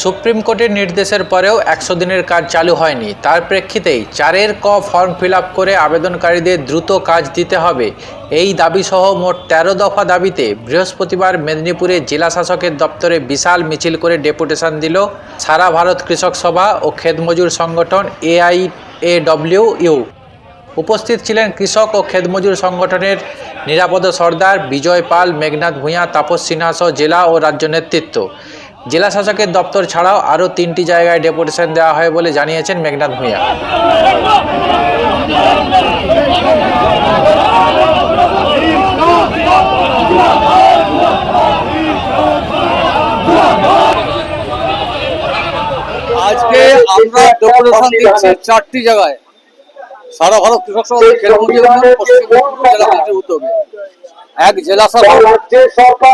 Supreme কোর্টের নির্দেশের পরেও একশো দিনের কাজ চালু হয়নি। তার প্রেক্ষিতেই চারের ক ফর্ম ফিল করে আবেদনকারীদের দ্রুত কাজ দিতে হবে। এই দাবিসহ মোট তেরো দফা দাবিতে বৃহস্পতিবার মেদিনীপুরে জেলা শাসকের দপ্তরে বিশাল মিছিল করে ডেপুটেশন দিল সারা ভারত কৃষক সভা ও খেতমজুর সংগঠন এআই এডব্লিউ ইউ। উপস্থিত ছিলেন কৃষক ও খেতমজুর সংগঠনের নিরাপদ সর্দার বিজয় পাল, মেঘনাথ ভূঁইয়া, তাপস সিনহা জেলা ও রাজ্য নেতৃত্ব। জেলা শাসকের দপ্তর ছাড়াও আরও তিনটি জায়গায় ডেপুটেশন দেওয়া হয় বলে জানিয়েছেন মেঘনাথ ভূঁইয়া। আজকে আমরা ডেপুটেশন দিচ্ছি চারটি জায়গায়। সারা ভারত কৃষক সভা খেলমন্ত্রী পশ্চিম মেদিনীপুর জেলা উদ্যোগে। এক জেলা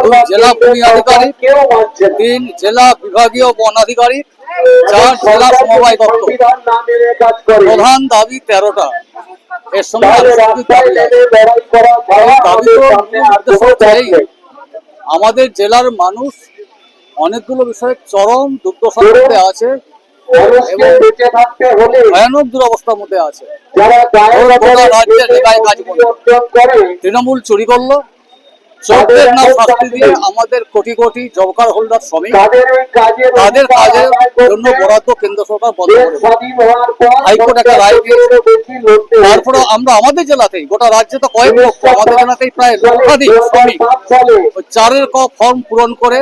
দুই জেলা ভূমি আধিকারিক তিন জেলা বিভাগীয় বন আধিকারিক চার জেলা সমবায় দপ্তর প্রধান দাবি তেরোটা। এর সঙ্গে দাবি আমাদের জেলার মানুষ অনেকগুলো বিষয়ে চরম দুর্দশার মধ্যে আছে ভয়ানক দুরবস্থার মধ্যে আছে। তৃণমূল চুরি করল। চোরদের নাম শাস্তি দিয়ে আমাদের crore crore job card holder শ্রমিক তাদের কাজের জন্য বরাদ্দ কেন্দ্র সরকার বন্ধ করে হাইকোর্ট একটা রায় দিয়েছে। তারপরে আমরা আমাদের জেলাতেই গোটা রাজ্যে তো কয়েক লক্ষ আমাদের জেলাতেই প্রায় লক্ষাধিক শ্রমিক চারের ক ফর্ম পূরণ করে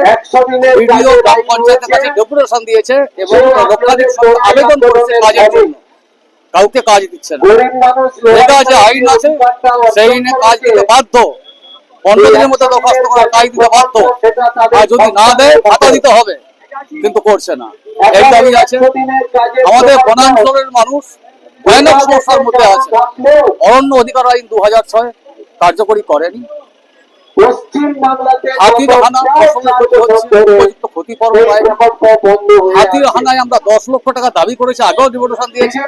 গ্রাম পঞ্চায়েতের কাছে ডেপুটেশন দিয়েছে এবং লক্ষাধিক আবেদন করেছে কাজের জন্য। কাউকে কাজ দিচ্ছে না। যে আইন আছে সেই কাজ দিতে বাধ্য। পনেরো দিনের মধ্যে দরখাস্ত করা তাই দিতে বাধ্য। আর যদি না দেয় ভাতা দিতে হবে। কিন্তু করছে না। এই দাবি আছে। আমাদের বনাঞ্চলের মানুষ ভয়ানক সমস্যার মধ্যে আছে। অরণ্য অধিকার আইন দু হাজার ছয় কার্যকরী করেনি। পশ্চিম বাংলাতে হাতির হানা ফসলের ক্ষতি হচ্ছে উপযুক্ত ক্ষতিপূরণ পায়নি হাতির হানায় আমরা দশ লক্ষ টাকা দাবি করেছি আগেও ডিভোটেশন দিয়েছি।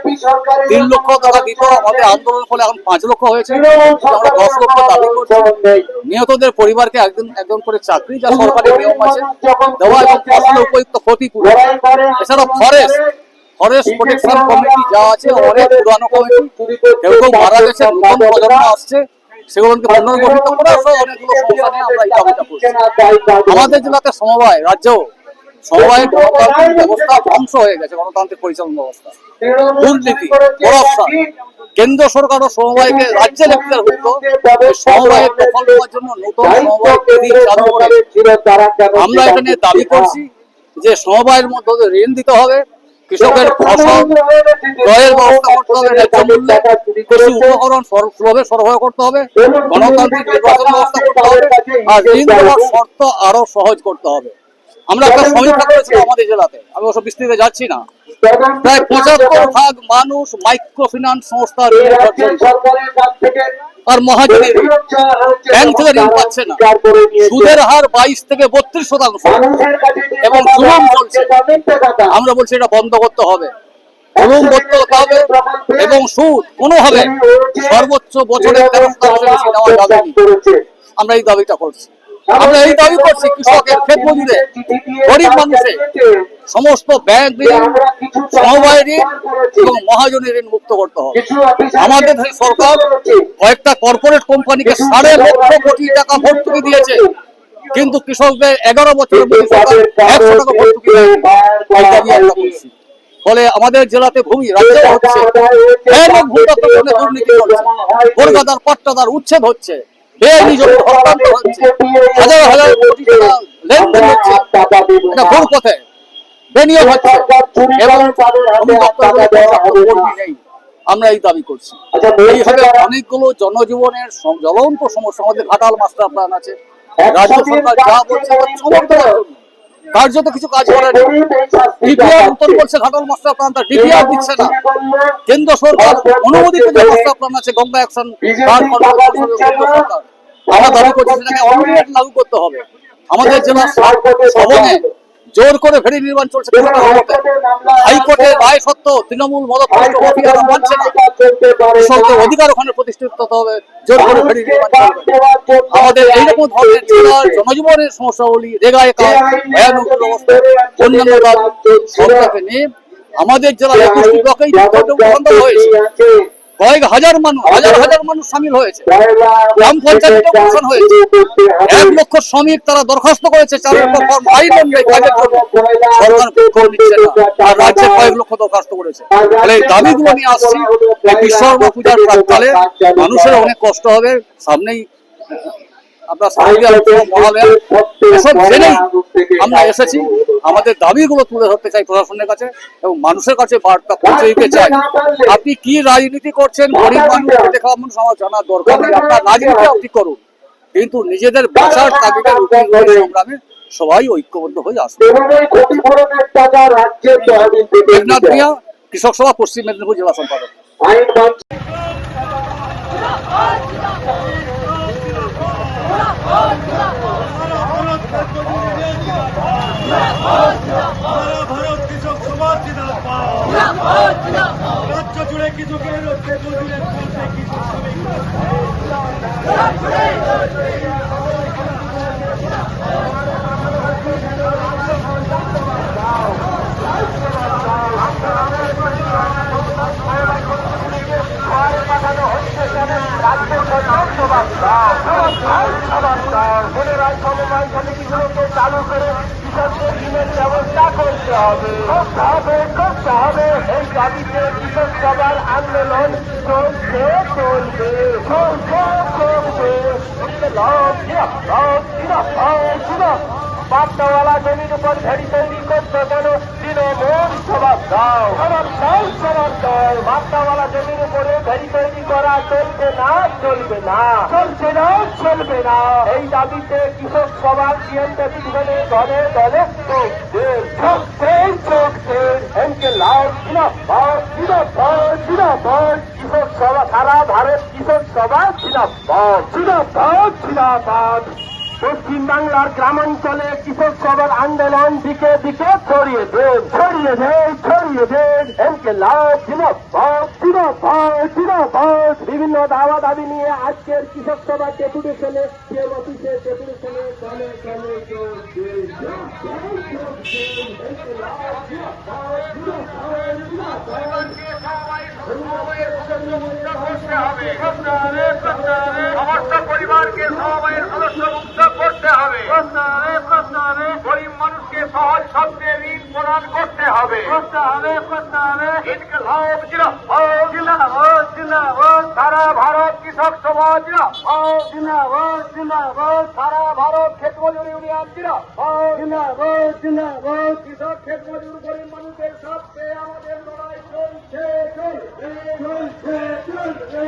তিন লক্ষ টাকা দিত আমাদের আন্দোলনের ফলে এখন পাঁচ লক্ষ হয়েছে। আমরা দশ লক্ষ দাবি করছি। নিহতদের পরিবারকে একজন একজন করে চাকরি যা সরকারি নিয়ম আছে দেওয়া এবং ফসলের উপযুক্ত ক্ষতিপূরণ এছাড়া ফরেস্ট ফরেস্ট প্রোটেকশন কমিটি যা আছে অনেক পুরানো কমিটি কেউ কেউ মারা গেছে নতুন প্রজন্ম আসছে। সেগুলোকে পুনর্গঠিত করা সহ অনেকগুলো সমস্যা নিয়ে আমরা এই দাবিটা করছি। আমাদের জেলাতে সমবায় গণতান্ত্রিক ব্যবস্থা ধ্বংস হয়ে গেছে গণতান্ত্রিক পরিচালনা ব্যবস্থা। দুর্নীতি করাপশন। কেন্দ্র সরকার ও সমবায়কে রাজ্যে হতো সমবায়ের জন্য নতুন সমবায় চালু করে আমরা এখানে দাবি করছি যে সমবায়ের মধ্যে ঋণ দিতে হবে। কৃষকের ফসল ক্রয়ের ব্যবস্থা করতে হবে ন্যায্য মূল্যে কৃষি উপকরণ সুলভে সরবরাহ করতে হবে গণতান্ত্রিক নির্বাচন ব্যবস্থা করতে হবে আর ঋণ দেওয়ার শর্ত আরও সহজ করতে হবে। আমরা একটা সমীক্ষা করেছি আমাদের জেলাতে আমি ওসব বিস্তৃত যাচ্ছি না। প্রায় পঁচাত্তর ভাগ মানুষ মাইক্রো ফিনান্স সংস্থার জর্জরিত। আর মহাজনের ব্যাংক থেকে ঋণ পাচ্ছে না। সুদের হার বাইশ থেকে বত্রিশ শতাংশ। এবং জুলুম চলছে আমরা বলছি এটা বন্ধ করতে হবে। জুলুম করতে হবে এবং সুদ কোনোভাবে সর্বোচ্চ বছরে তেরো শতাংশ বেশি নেওয়া যাবে আমরা এই দাবিটা করছি। আমরা এই দাবি করছি, কৃষকের ক্ষেত মজুরে, গরিব সমস্ত ব্যাংক ঋণ, সমবায় ঋণ এবং ঋণ মুক্ত করতে হবে। আমাদের সরকার কয়েকটা কর্পোরেট কোম্পানিকে সাড়ে লক্ষ কোটি টাকা ভর্তুকি দিয়েছে, কিন্তু কৃষকদের এগারো বছরের একশো টাকা ভর্তুকি করছি। ফলে আমাদের জেলাতে ভূমি রাজ্যে হচ্ছে করে দুর্নীতি চলছে। কলকাতার পাট্টাদার উচ্ছেদ হচ্ছে। হাজার হাজার কোটি টাকা লেনদেন হচ্ছে। এটা ভুল হচ্ছে এবং আমরা এই দাবি করছি। এইভাবে অনেকগুলো জনজীবনের জ্বলন্ত সমস্যা আমাদের ঘাটাল মাস্টার প্ল্যান আছে। রাজ্য সরকার যা বলছে কার্যত কিছু কাজ করে ডিপিআর বলছে ঘাটাল মাস্টার প্ল্যান তার ডিপিআর দিচ্ছে না। কেন্দ্র সরকার অনুমোদিত যে মাস্টার প্ল্যান আছে গঙ্গা অ্যাকশন আমরা দাবি করছি সেটাকে অনুমোদন লাগু করতে হবে। আমাদের জেলা সবনে জোর করে ভেড়ি নির্মাণ চলছে। হাইকোর্টের রায় সত্ত্বেও তৃণমূল মদতপুষ্ট মাফিয়ারা মানছে না। কৃষকদের অধিকার ওখানে প্রতিষ্ঠিত হতে হবে। জোর করে ভেড়ি নির্মাণ আমাদের এইরকম ধরনের জেলার জনজীবনের সমস্যাগুলি রেগায় কাজ ভয়ানক অবস্থা অন্যান্য দাবি সরকারকে নিয়ে আমাদের জেলা একুশটি ব্লকেই হয়েছে। কয়েক হাজার মানুষ, হাজার হাজার মানুষ সামিল হয়েছে। গ্রাম পঞ্চায়েত গঠন হয়েছে। এক লক্ষ শ্রমিক তারা দরখাস্ত করেছে, চার লক্ষ আইন অনুযায়ী কাজের সরকার করে দিচ্ছে না, আর রাজ্যে কয়েক লক্ষ দরখাস্ত করেছে। তাহলে এই দাবিগুলো নিয়ে আসছি বিশ্বকর্মা পূজার প্রাককালে মানুষের অনেক কষ্ট হবে। সামনেই আপনার সামনে মহালয়া এসব জেনেই আমরা এসেছি। আমাদের দাবিগুলো তুলে ধরতে চাই প্রশাসনের কাছে এবং মানুষের কাছে বার্তা পৌঁছে দিতে চাই। আপনি কি রাজনীতি করছেন? গরিব মানুষ খাওয়া মানুষ আমার জানার দরকার নেই। আপনার রাজনীতি আপনি করুন। কিন্তু নিজেদের বাঁচার তাগিদের সংগ্রামে সবাই ঐক্যবদ্ধ হয়ে আসবে কৃষক সভা, পশ্চিম মেদিনীপুর জেলা সম্পাদক। সারা ভারত কৃষক সমাজ রাজ্য জুড়ে কৃষকের কৃষক চালু করে ঋণের ব্যবস্থা করতে হবে। করতে হবে করতে হবে। এই দাবিতে কৃষক সবার আন্দোলন চলছে, চলবে। চলছে, চলবে। পাট্টাওয়ালা জমির উপর ভেড়ি তৈরি করতে কেন তৃণমূল। দাও। সবার দাও সবার দাও। পাট্টাওয়ালা জমির উপরে ভেড়ি তৈরি করা চলবে না চলবে না। চলছে না, চলবে না। এই দাবিতে কৃষক সভা সিএনটা পিছনে দলে দলে চোখ দেন। চোখ দেন চোখ দেন। এমকে লাল জিনাবাদ জিনাবাদ জিনাবাদ কৃষক সভা, সারা ভারত কৃষক সভা জিনাবাদ জিনাবাদ জিনাবাদ পশ্চিম বাংলার গ্রামাঞ্চলে কৃষক সভার আন্দোলন দিকে দিকে ছড়িয়ে দেন ছড়িয়ে দেন ছড়িয়ে দেন এমকে বিভিন্ন দাওয়া দাবি নিয়ে আজকের কৃষক সভা ডেপুটেশনে যে অফিসে ডেপুটেশনে জিনাবাদ জিনাবাদ সমস্ত পরিবারকে সমবায়ের সদস্য মুক্ত করতে হবে। গরিব মানুষকে সহজ শব্দে ঋণ প্রদান করতে হবে। সারা ভারত কৃষক সভা সারা ভারত ক্ষেত মজুর ইউনিয়ন জিন্দাবাদ। কৃষক ক্ষেত মজুর গরিব মানুষের সাথে আমাদের লড়াই চলছে চলছে চলছে চলছে।